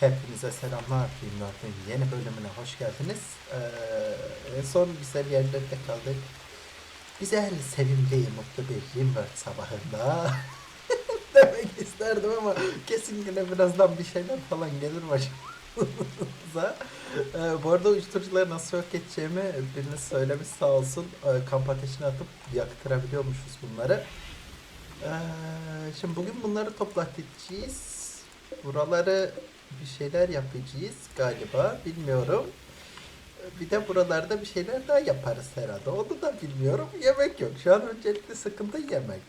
Hepinize selamlar Filmler'in yeni bölümüne hoş geldiniz. Ee, son güzel yerlerde kaldık. Güzel, sevimli, mutlu bir Filmler sabahında demek isterdim ama kesin yine birazdan bir şeyler falan gelir başımıza. Ee, bu arada uyuşturucuları nasıl yok edeceğimi biriniz söylemiş sağ olsun. Ee, kamp ateşine atıp yaktırabiliyormuşuz bunları. Ee, şimdi bugün bunları toplatacağız. Buraları bir şeyler yapacağız galiba. Bilmiyorum. Bir de buralarda bir şeyler daha yaparız herhalde. Onu da bilmiyorum. Yemek yok. Şu an öncelikle sıkıntı yemek.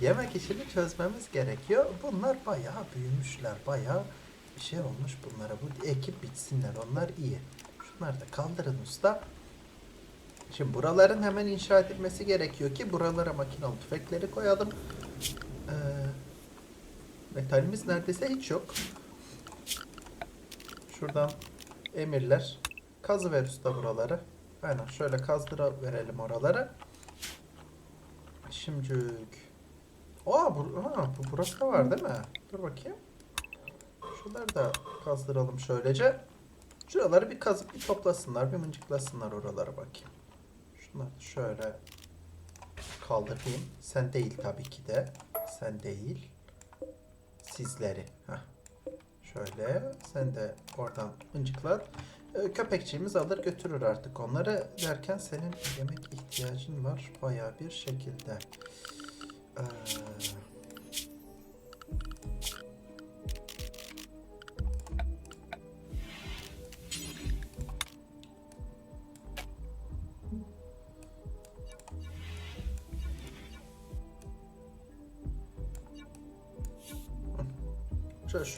Yemek işini çözmemiz gerekiyor. Bunlar bayağı büyümüşler. Bayağı bir şey olmuş bunlara. Bu ekip bitsinler. Onlar iyi. Şunları da kaldırın usta. Şimdi buraların hemen inşa edilmesi gerekiyor ki buralara makinalı tüfekleri koyalım. Ee, metalimiz neredeyse hiç yok. Şuradan emirler. Kazı ver usta buraları. Aynen şöyle kazdıra verelim oralara. Şimdilik. Aa bu, ha, bu burası da var değil mi? Dur bakayım. Şuraları da kazdıralım şöylece. Şuraları bir kazıp bir toplasınlar, bir mıncıklasınlar oralara bakayım. Şunları şöyle kaldırayım. Sen değil tabii ki de. Sen değil. Sizleri. Heh. Şöyle sen de oradan mıncıklat. Ee, Köpekçiğimiz alır götürür artık onları. Derken senin yemek ihtiyacın var bayağı bir şekilde. Ee,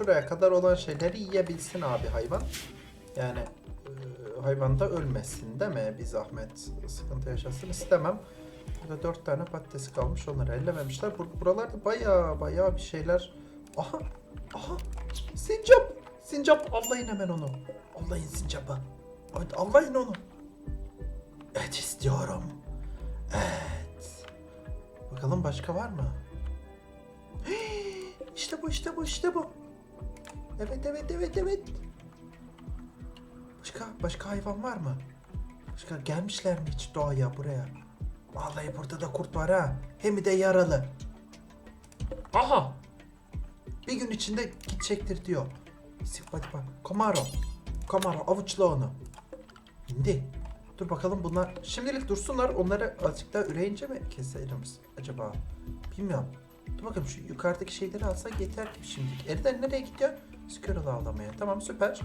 şuraya kadar olan şeyleri yiyebilsin abi hayvan. Yani e, hayvan da ölmesin değil mi? Bir zahmet sıkıntı yaşasın istemem. Burada dört tane patates kalmış onları ellememişler. Bur- buralarda baya baya bir şeyler. Aha aha sincap sincap avlayın hemen onu. Avlayın sincapı. Hadi avlayın onu. Et istiyorum. Et. Bakalım başka var mı? İşte bu işte bu işte bu. Evet evet evet evet. Başka başka hayvan var mı? Başka gelmişler mi hiç doğaya buraya? Vallahi burada da kurt var ha. Hem de yaralı. Aha. Bir gün içinde gidecektir diyor. Simpatipa. Komaro. Komaro avuçla onu. İndi. Dur bakalım bunlar şimdilik dursunlar. Onları azıcık daha üreyince mi keselim acaba? Bilmiyorum. Dur bakalım şu yukarıdaki şeyleri alsak yeter ki şimdilik. Eriden nereye gidiyor? Squirrel avlamaya. Tamam süper.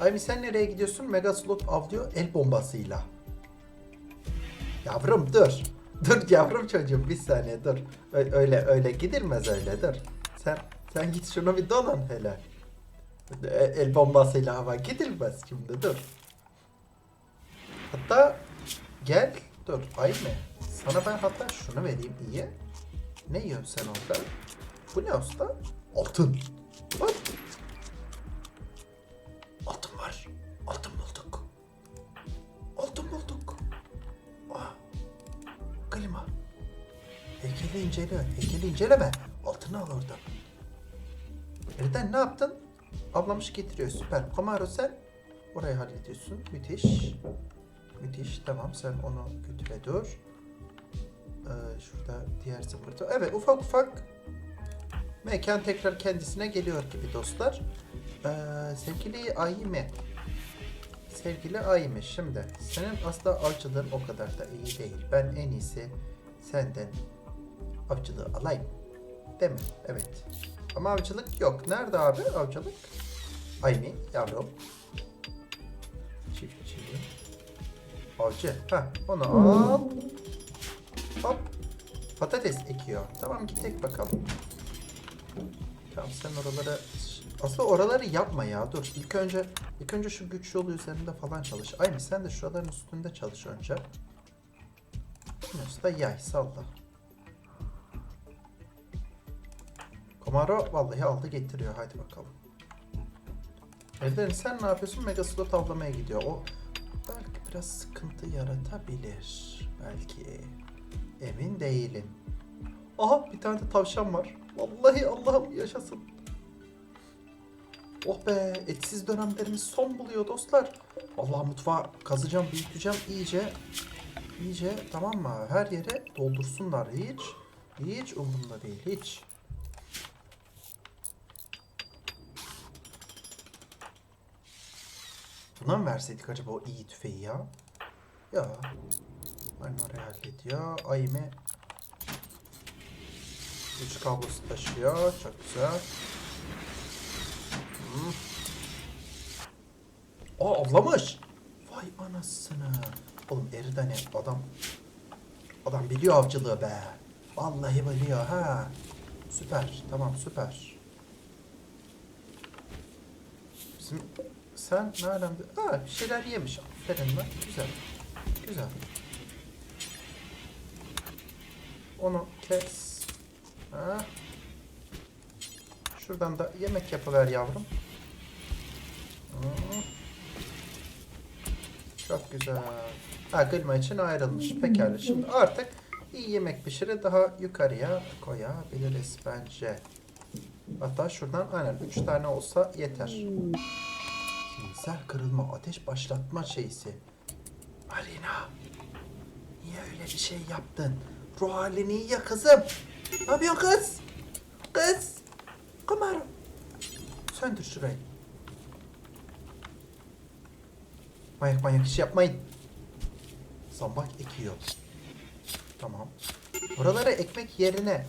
Aymi sen nereye gidiyorsun? Mega Slot avlıyor el bombasıyla. Yavrum dur. Dur yavrum çocuğum bir saniye dur. Ö- öyle öyle gidilmez öyle dur. Sen sen git şunu bir dolan hele. E- El bombasıyla hava gidilmez şimdi dur. Hatta gel dur Aymi. Sana ben hatta şunu vereyim iyi. Ne yiyorsun sen orada? Bu ne usta? Altın. Bak. Altın var. Altın bulduk. Altın bulduk. Aa. Klima. Heykeli incele. Heykeli inceleme. Altını al oradan. Nereden ne yaptın? Ablamış getiriyor. Süper. Komaro sen orayı hallediyorsun. Müthiş. Müthiş. Tamam sen onu götüre dur. Ee, şurada diğer zımbırtı. Evet ufak ufak mekan tekrar kendisine geliyor gibi dostlar. Ee, sevgili Ayime. Sevgili Ayime şimdi senin aslında avcılığın o kadar da iyi değil. Ben en iyisi senden avcılığı alayım. Değil mi? Evet. Ama avcılık yok. Nerede abi avcılık? Aymi yavrum. Çiftçi. Avcı. Ha onu al. Hop. Patates ekiyor. Tamam git bakalım. Tamam sen oraları aslında oraları yapma ya. Dur ilk önce ilk önce şu güç yolu üzerinde falan çalış. Aynı sen de şuraların üstünde çalış önce. Usta yay salla. Komaro vallahi aldı getiriyor. Hadi bakalım. Elden sen ne yapıyorsun? Mega slot avlamaya gidiyor. O belki biraz sıkıntı yaratabilir. Belki. Emin değilim. Aha bir tane de tavşan var. Vallahi Allah'ım yaşasın. Oh be etsiz dönemlerimiz son buluyor dostlar. Vallahi mutfağı kazacağım büyüteceğim iyice. İyice tamam mı? Her yere doldursunlar hiç. Hiç umurumda değil hiç. Buna mı verseydik acaba o iyi tüfeği ya? Ya. Aynen oraya hallediyor. Ayime. Üç kablosu taşıyor. Çok güzel. Hmm. Aa avlamış. Vay anasını. Oğlum Eridane adam adam biliyor avcılığı be. Vallahi biliyor ha. Süper. Tamam süper. Bizim sen ne alemde? Aa bir şeyler yemiş. Aferin lan. Güzel. Güzel. Onu kes. Ha. Şuradan da yemek yapıver yavrum. Çok güzel. Ha gılma için ayrılmış. Pekala. Şimdi artık iyi yemek pişiri daha yukarıya koyabiliriz bence. Hatta şuradan aynen 3 tane olsa yeter. Cinsel kırılma, ateş başlatma şeysi. Alina. Niye öyle bir şey yaptın? Ruh halini iyi ya kızım. Ne yapıyorsun kız? Kız. Kumar. Söndür şurayı. Manyak manyak iş yapmayın. Zambak ekiyor. Tamam. Buralara ekmek yerine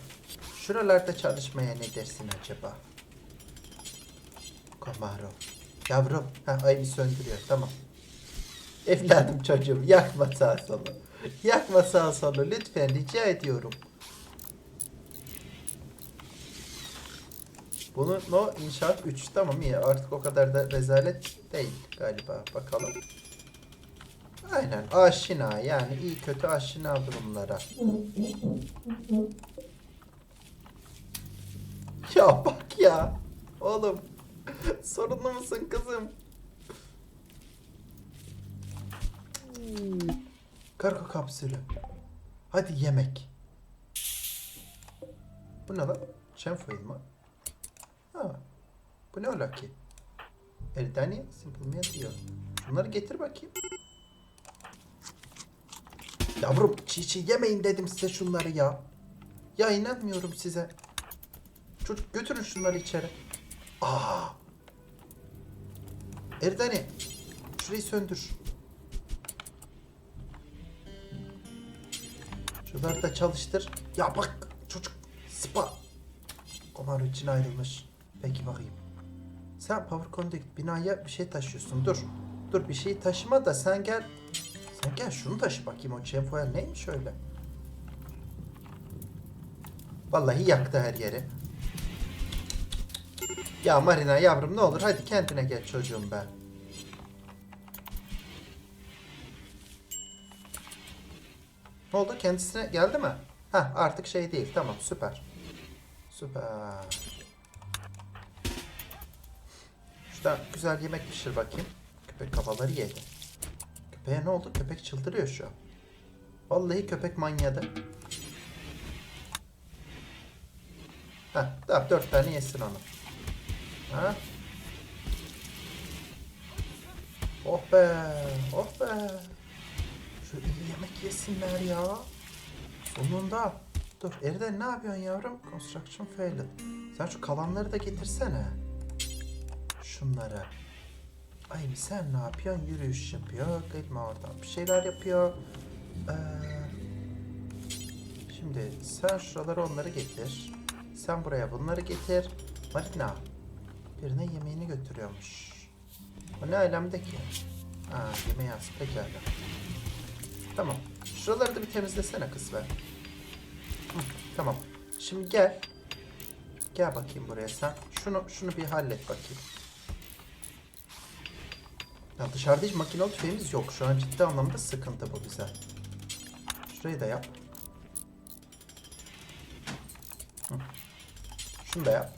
şuralarda çalışmaya ne dersin acaba? Kamaro. Yavrum. Ha ayını söndürüyor. Tamam. Evladım çocuğum yakma sağa solu. Yakma sağa solu lütfen rica ediyorum. Bunu no inşaat 3 tamam iyi artık o kadar da rezalet değil galiba bakalım. Aynen aşina yani iyi kötü aşina durumlara. Ya bak ya oğlum sorunlu musun kızım? Kargo kapsülü. Hadi yemek. Bu ne lan? Şenfoil mı? Ha. Bu ne ola ki? Eldani simple meal diyor. Bunları getir bakayım. Yavrum çiğ çiğ yemeyin dedim size şunları ya. Ya inanmıyorum size. Çocuk götürün şunları içeri. Aa. Erdani. Şurayı söndür. Şunları da çalıştır. Ya bak çocuk spa. Omar için ayrılmış. Peki bakayım. Sen Power Conduit binaya bir şey taşıyorsun. Dur. Dur bir şey taşıma da sen gel. Sen gel şunu taşı bakayım. O Cemfoil neymiş öyle? Vallahi yaktı her yeri. Ya Marina yavrum ne olur hadi kendine gel çocuğum ben. Ne oldu? Kendisine geldi mi? Ha artık şey değil. Tamam süper. Süper. Şurada güzel yemek pişir bakayım. Köpek kafaları yedi. Köpeğe ne oldu? Köpek çıldırıyor şu an. Vallahi köpek manyadı. Heh, daha dört tane yesin onu. Ha? Oh be, oh be. Şu iyi yemek yesinler ya. Sonunda. Dur Erden ne yapıyorsun yavrum? Construction failed. Sen şu kalanları da getirsene. Şunları. Ay sen ne yapıyorsun? Yürüyüş yapıyor. Kıyma oradan bir şeyler yapıyor. Ee, şimdi sen şuraları onları getir. Sen buraya bunları getir. Marina. Birine yemeğini götürüyormuş. O ne alemde ki? Ha yemeği az. Pekala. Tamam. Şuraları da bir temizlesene kız be. Hı, tamam. Şimdi gel. Gel bakayım buraya sen. Şunu şunu bir hallet bakayım. Ya dışarıda hiç makinalı tüfeğimiz yok. Şu an ciddi anlamda sıkıntı bu bize. Şurayı da yap. Şunu da yap.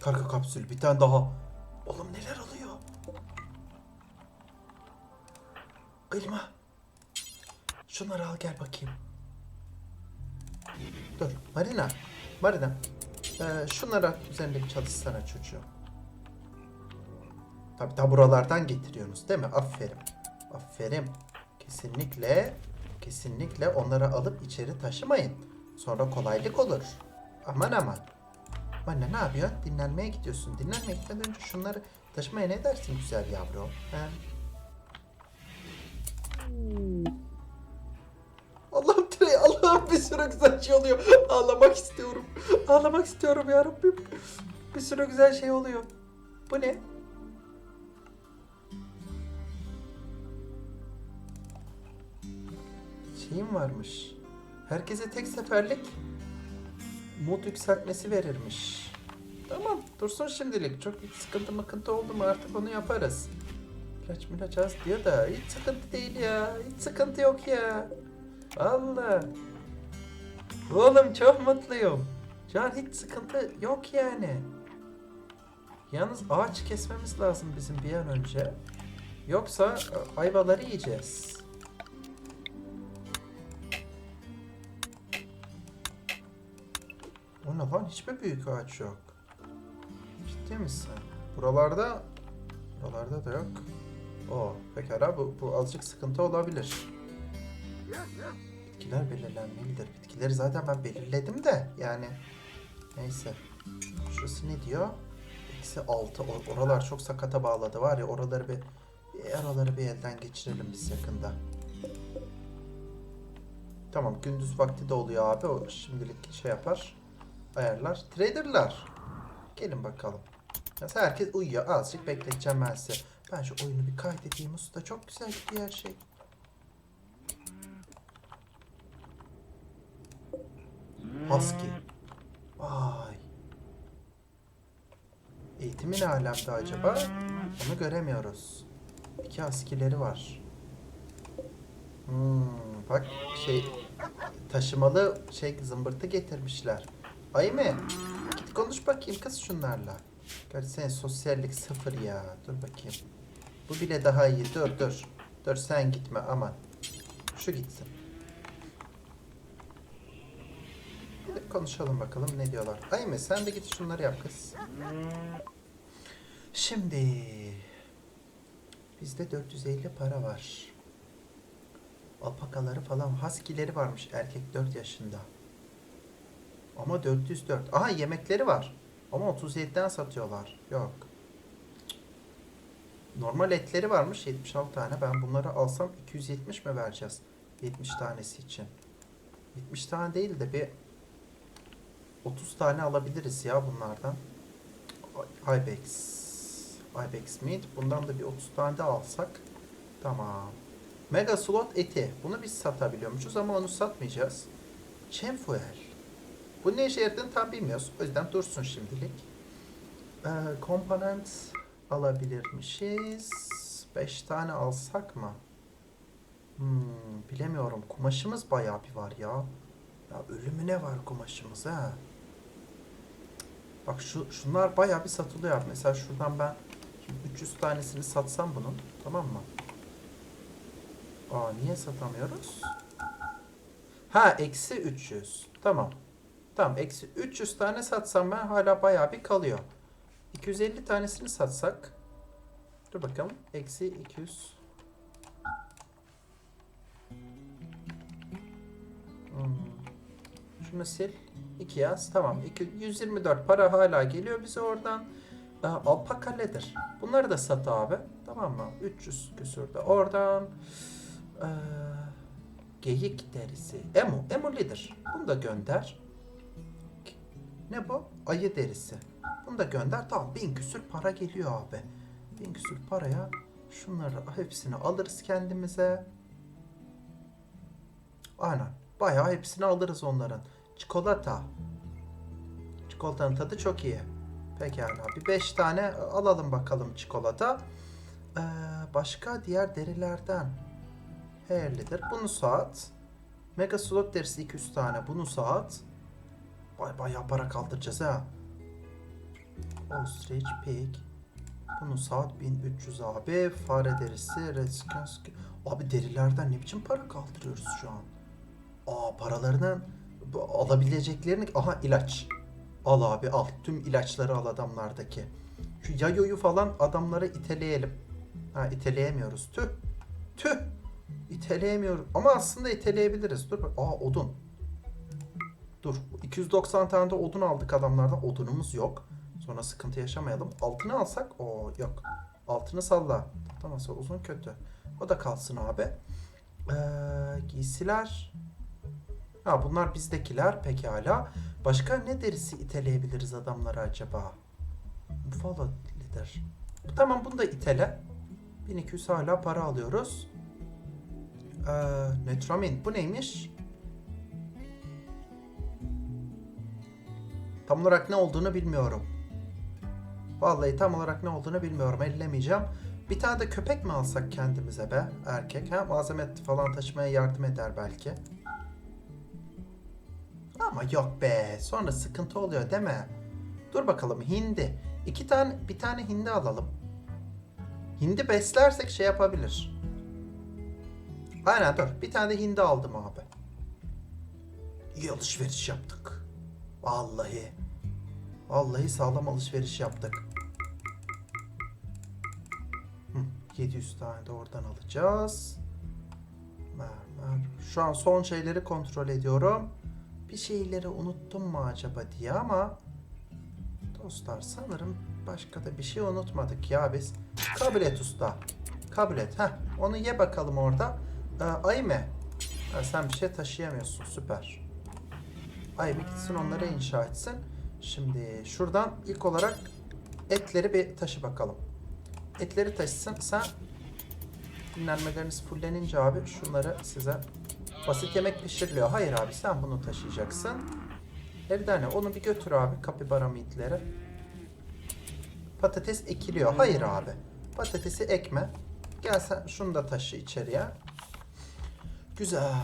Karga kapsül bir tane daha. Oğlum neler oluyor? Kıyma. Şunları al gel bakayım. Dur. Marina. Marina. Ee, şunlara üzerindeki çalışsana çocuğum. Tabi ta buralardan getiriyorsunuz değil mi? Aferin. Aferin. Kesinlikle kesinlikle onları alıp içeri taşımayın. Sonra kolaylık olur. Aman aman. Anne ne yapıyorsun? Dinlenmeye gidiyorsun. Dinlenmeye gitmeden önce şunları taşımaya ne dersin güzel yavrum? He? Allah'ım Trey, Allah'ım bir sürü güzel şey oluyor. Ağlamak istiyorum. Ağlamak istiyorum ya Rabbim. Bir sürü güzel şey oluyor. Bu ne? Şeyim varmış. Herkese tek seferlik mod yükseltmesi verirmiş. Tamam dursun şimdilik. Çok hiç sıkıntı mıkıntı oldu mu artık onu yaparız. İlaç milaç az diyor da hiç sıkıntı değil ya. Hiç sıkıntı yok ya. Valla. Oğlum çok mutluyum. Can hiç sıkıntı yok yani. Yalnız ağaç kesmemiz lazım bizim bir an önce. Yoksa ayvaları yiyeceğiz. Ne lan? Hiçbir büyük ağaç yok. Ciddi misin? Buralarda... Buralarda da yok. O pekala bu, bu azıcık sıkıntı olabilir. Bitkiler belirlenmelidir. Bitkileri zaten ben belirledim de yani. Neyse. Şurası ne diyor? Eksi 6. O- Oralar çok sakata bağladı var ya oraları bir, bir oraları bir elden geçirelim biz yakında. Tamam gündüz vakti de oluyor abi. O şimdilik şey yapar. Ayarlar. Traderlar. Gelin bakalım. Mesela herkes uyuyor. Azıcık bekleteceğim ben size. Ben şu oyunu bir kaydedeyim usta. Çok güzel gidiyor her şey. Husky. Vay. Eğitimi ne alemde acaba? Onu göremiyoruz. İki husky'leri var. Hmm, bak şey taşımalı şey zımbırtı getirmişler. Ay mı? Git konuş bakayım kız şunlarla. Gerçi senin sosyallik sıfır ya. Dur bakayım. Bu bile daha iyi. Dur dur. Dur sen gitme aman. Şu gitsin. Gidip konuşalım bakalım ne diyorlar. Ay mı sen de git şunları yap kız. Şimdi bizde 450 para var. Alpakaları falan haskileri varmış erkek 4 yaşında. Ama 404. Aha yemekleri var. Ama 37'den satıyorlar. Yok. Normal etleri varmış 76 tane. Ben bunları alsam 270 mi vereceğiz? 70 tanesi için. 70 tane değil de bir 30 tane alabiliriz ya bunlardan. Ibex. Ibex meat. Bundan da bir 30 tane de alsak. Tamam. Mega slot eti. Bunu biz satabiliyormuşuz ama onu satmayacağız. Chemfuel. Bu ne işe yaradığını tam bilmiyoruz. O yüzden dursun şimdilik. Ee, komponent alabilirmişiz. 5 tane alsak mı? Hmm, bilemiyorum. Kumaşımız bayağı bir var ya. Ya ölümüne var kumaşımız ha. Bak şu şunlar bayağı bir satılıyor. Mesela şuradan ben şimdi 300 tanesini satsam bunun. Tamam mı? Aa niye satamıyoruz? Ha eksi 300. Tamam. Tamam eksi 300 tane satsam ben hala bayağı bir kalıyor. 250 tanesini satsak. Dur bakalım. Eksi 200. Hmm. Şunu sil. 2 yaz. Tamam. İki- 124 para hala geliyor bize oradan. Ee, alpaka leather. Bunları da sat abi. Tamam mı? 300 küsürde. Oradan ee, geyik derisi. Emu. Emu leather. Bunu da gönder. Ne bu? Ayı derisi. Bunu da gönder. Tamam bin küsür para geliyor abi. Bin küsür paraya şunları hepsini alırız kendimize. Aynen. Bayağı hepsini alırız onların. Çikolata. Çikolatanın tadı çok iyi. Pekala. Bir 5 tane alalım bakalım çikolata. Ee, başka diğer derilerden. Hairlidir. Bunu saat. Mega slot derisi 200 tane. Bunu saat. Bay bayağı para kaldıracağız ha. Ostrich pig. Bunun saat 1300 abi. Fare derisi, redskins. Abi derilerden ne biçim para kaldırıyoruz şu an? Aa paralarının bu- alabileceklerini... Aha ilaç. Al abi al. Tüm ilaçları al adamlardaki. Şu yayoyu falan adamlara iteleyelim. Ha iteleyemiyoruz. Tüh. Tüh. İteleyemiyoruz. Ama aslında iteleyebiliriz. Dur. Aa odun. Dur. 290 tane de odun aldık adamlardan. Odunumuz yok. Sonra sıkıntı yaşamayalım. Altını alsak o yok. Altını salla. Tamam uzun kötü. O da kalsın abi. Ee, giysiler. Ha bunlar bizdekiler pekala. Başka ne derisi iteleyebiliriz adamlara acaba? Buffalo lider. Tamam bunu da itele. 1200 hala para alıyoruz. Ee, Netramin bu neymiş? Tam olarak ne olduğunu bilmiyorum. Vallahi tam olarak ne olduğunu bilmiyorum. Ellemeyeceğim. Bir tane de köpek mi alsak kendimize be? Erkek. Ha? Malzeme falan taşımaya yardım eder belki. Ama yok be. Sonra sıkıntı oluyor değil mi? Dur bakalım hindi. İki tane bir tane hindi alalım. Hindi beslersek şey yapabilir. Aynen dur. Bir tane de hindi aldım abi. İyi alışveriş yaptık. Vallahi. Vallahi sağlam alışveriş yaptık. Hı, 700 tane de oradan alacağız. Mermer. Şu an son şeyleri kontrol ediyorum. Bir şeyleri unuttum mu acaba diye ama dostlar sanırım başka da bir şey unutmadık ya biz. Kabul et usta. Kabul et. Heh, onu ye bakalım orada. Ee, ay mı? Sen bir şey taşıyamıyorsun. Süper. Ay bir gitsin onları inşa etsin. Şimdi şuradan ilk olarak etleri bir taşı bakalım. Etleri taşısın. Sen dinlenmeleriniz fullenince abi şunları size basit yemek pişiriliyor. Hayır abi sen bunu taşıyacaksın. Evdane onu bir götür abi kapibara mitleri. Patates ekiliyor. Hayır abi. Patatesi ekme. Gel sen şunu da taşı içeriye. Güzel.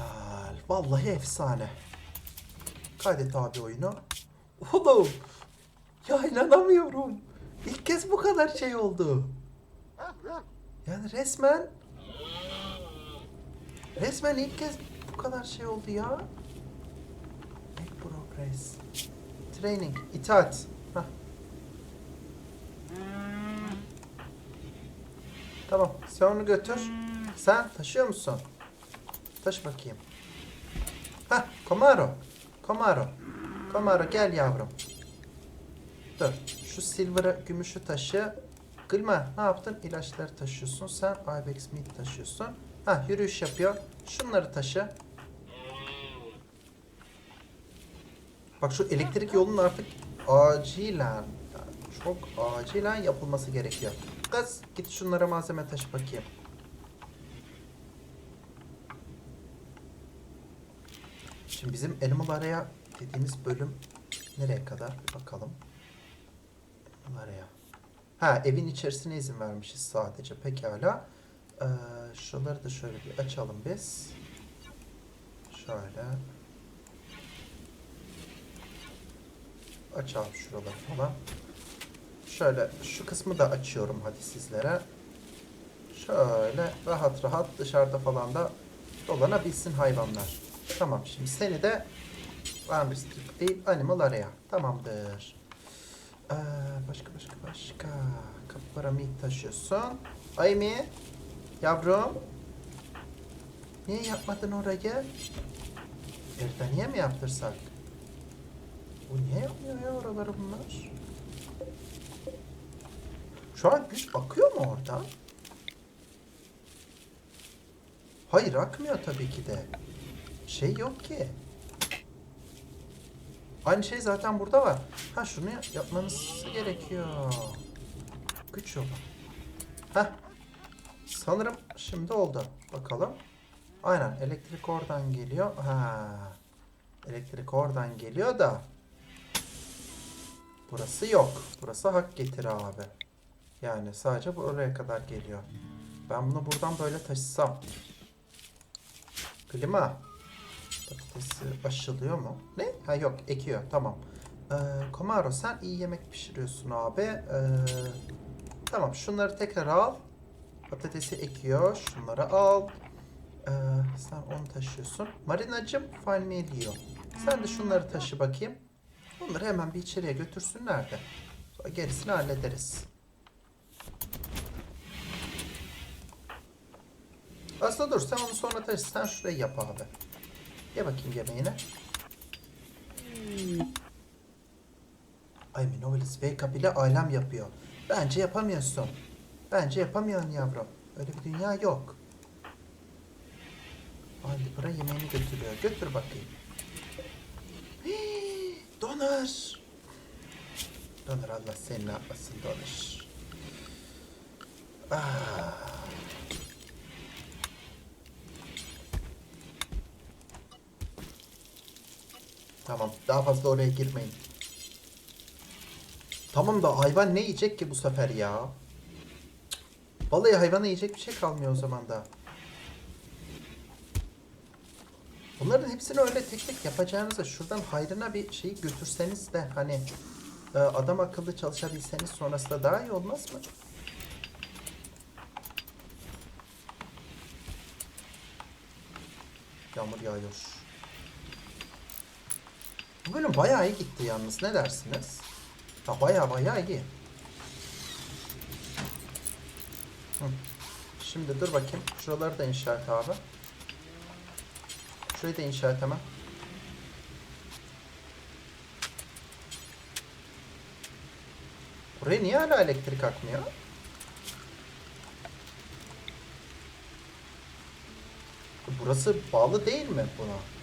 Vallahi efsane. Kaydet abi oyunu. Oğlum. Ya inanamıyorum. İlk kez bu kadar şey oldu. Yani resmen resmen ilk kez bu kadar şey oldu ya. Make progress. Training. itaat. Hah. Tamam. Sen onu götür. Sen taşıyor musun? Taş bakayım. Hah. Komaro. Komaro. Komaro gel yavrum. Dur. Şu silver'ı, gümüşü taşı. Gılma ne yaptın? İlaçları taşıyorsun. Sen Ibex meat taşıyorsun. Ha yürüyüş yapıyor. Şunları taşı. Bak şu elektrik yolunun artık acilen çok acilen yapılması gerekiyor. Kız git şunlara malzeme taşı bakayım. Şimdi bizim Animal Area dediğimiz bölüm nereye kadar bir bakalım. Area. Ha evin içerisine izin vermişiz sadece pekala. Ee, şuraları da şöyle bir açalım biz. Şöyle. Açalım şuraları falan. Şöyle şu kısmı da açıyorum hadi sizlere. Şöyle rahat rahat dışarıda falan da dolanabilsin hayvanlar. Tamam şimdi seni de Unrestricted değil Animal Area. Tamamdır. Ee, başka başka başka. Kapara meat taşıyorsun. Amy. Yavrum. Niye yapmadın orayı? Erdaniye mi yaptırsak? Bu niye yapmıyor ya oraları bunlar? Şu an güç bakıyor mu orada? Hayır akmıyor tabii ki de. Şey yok ki. Aynı şey zaten burada var. Ha şunu yapmamız gerekiyor. Güç yolu. Heh. Sanırım şimdi oldu. Bakalım. Aynen elektrik oradan geliyor. Ha. Elektrik oradan geliyor da. Burası yok. Burası hak getir abi. Yani sadece buraya kadar geliyor. Ben bunu buradan böyle taşısam. Klima. Patatesi aşılıyor mu? Ne? Ha yok ekiyor tamam. Ee, Komaro sen iyi yemek pişiriyorsun abi. Ee, tamam şunları tekrar al. Patatesi ekiyor. Şunları al. Ee, sen onu taşıyorsun. Marinacım Falmelio. Sen de şunları taşı bakayım. Onları hemen bir içeriye götürsünler de. Sonra gerisini hallederiz. Aslında dur sen onu sonra taşı. Sen şurayı yap abi. Ye bakayım yemeğini. Ay Minovelis wake up ile alem yapıyor. Bence yapamıyorsun. Bence yapamıyorsun yavrum. Öyle bir dünya yok. Ay Libra yemeğini götürüyor. Götür bakayım. Hii, Donar. Donar Allah seni ne yapmasın Donar. Ah. Tamam daha fazla oraya girmeyin. Tamam da hayvan ne yiyecek ki bu sefer ya? Vallahi hayvana yiyecek bir şey kalmıyor o zaman da. Bunların hepsini öyle tek tek yapacağınıza şuradan hayrına bir şeyi götürseniz de hani e, adam akıllı çalışabilseniz sonrasında daha iyi olmaz mı? Yağmur yağıyor. Bu bölüm bayağı iyi gitti yalnız ne dersiniz? Ya bayağı bayağı iyi. Şimdi dur bakayım. Şuraları da inşa et abi. Şurayı da inşa et hemen. Buraya niye hala elektrik akmıyor? Burası bağlı değil mi buna?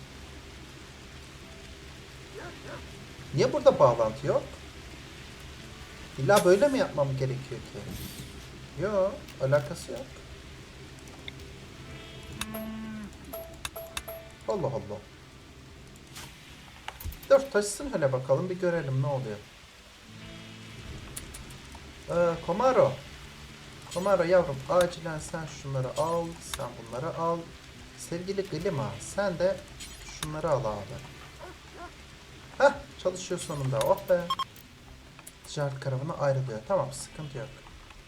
Niye burada bağlantı yok? İlla böyle mi yapmam gerekiyor ki? Yok, alakası yok. Allah Allah. Dur taşısın hele bakalım bir görelim ne oluyor. Ee, Komaro. Komaro yavrum acilen sen şunları al, sen bunları al. Sevgili Glima sen de şunları al abi. Çalışıyor sonunda oh be. Ticaret karavanı ayrılıyor. Tamam sıkıntı yok.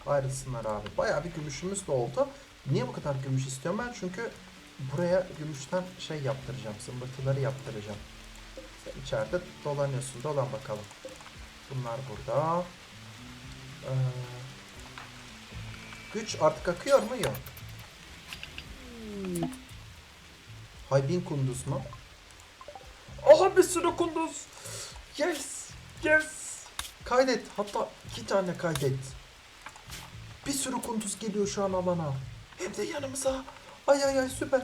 Ayrılsınlar abi. Bayağı bir gümüşümüz de oldu. Niye bu kadar gümüş istiyorum ben? Çünkü buraya gümüşten şey yaptıracağım. Zımbırtıları yaptıracağım. Sen içeride dolanıyorsun. Dolan bakalım. Bunlar burada. Ee, güç artık akıyor mu? Yok. Haybin kunduz mu? Aha bir sürü kunduz. Yes. Yes. Kaydet. Hatta iki tane kaydet. Bir sürü kunduz geliyor şu an alana. Hem de yanımıza. Ay ay ay süper.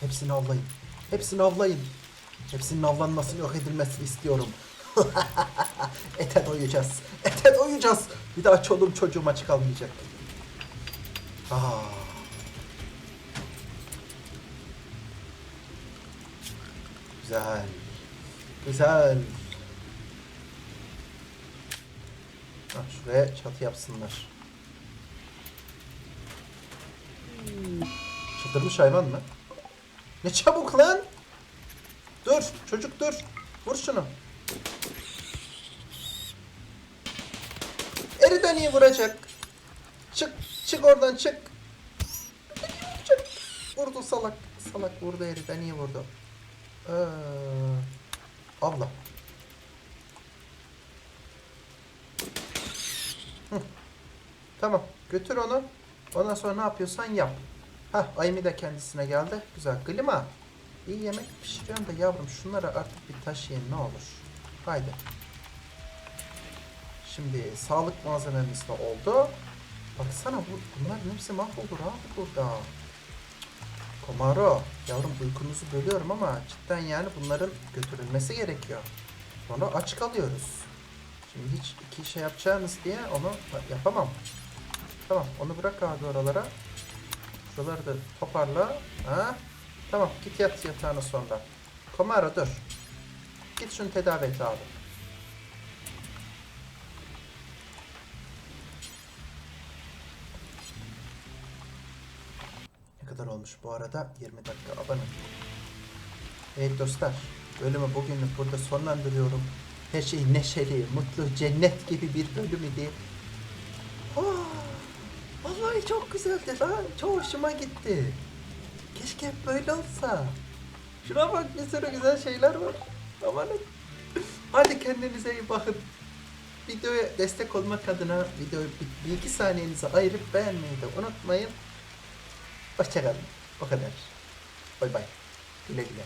Hepsini avlayın. Hepsini avlayın. Hepsinin avlanmasını yok edilmesini istiyorum. Ete doyacağız. Ete doyacağız. Bir daha çoluğum çocuğum aç kalmayacak. Aa. Güzel. Güzel. Ha, şuraya çatı yapsınlar. Çıldırmış hayvan mı? Ne çabuk lan? Dur çocuk dur. Vur şunu. Eriden iyi vuracak. Çık çık oradan çık. Vurdu salak. Salak vurdu eriden iyi vurdu. Ee, Allah. Hı. Tamam. Götür onu. Ondan sonra ne yapıyorsan yap. Hah Aymi de kendisine geldi. Güzel. Klima. İyi yemek pişiriyorsun da yavrum şunları artık bir taşıyın ne olur. Haydi. Şimdi sağlık malzememiz de oldu. Baksana bu, bunların hepsi mahvolur abi burada. Komaro, yavrum uykunuzu bölüyorum ama cidden yani bunların götürülmesi gerekiyor. Sonra aç kalıyoruz. Şimdi hiç iki şey yapacağınız diye onu yapamam. Tamam onu bırak abi oralara. Şuraları da toparla. Ha? Tamam git yat yatağına sonra. Komaro dur. Git şunu tedavi et abi. Olmuş bu arada? 20 dakika abone. Evet dostlar, bölümü bugünlük burada sonlandırıyorum. Her şey neşeli, mutlu, cennet gibi bir bölüm idi. Aa, vallahi çok güzeldi lan. Çok hoşuma gitti. Keşke hep böyle olsa. Şuna bak bir sürü güzel şeyler var. Amanın. Hadi kendinize iyi bakın. Videoya destek olmak adına videoyu bir, bir iki saniyenizi ayırıp beğenmeyi de unutmayın. Hoşçakalın. O kadar. Bay bay. Güle güle.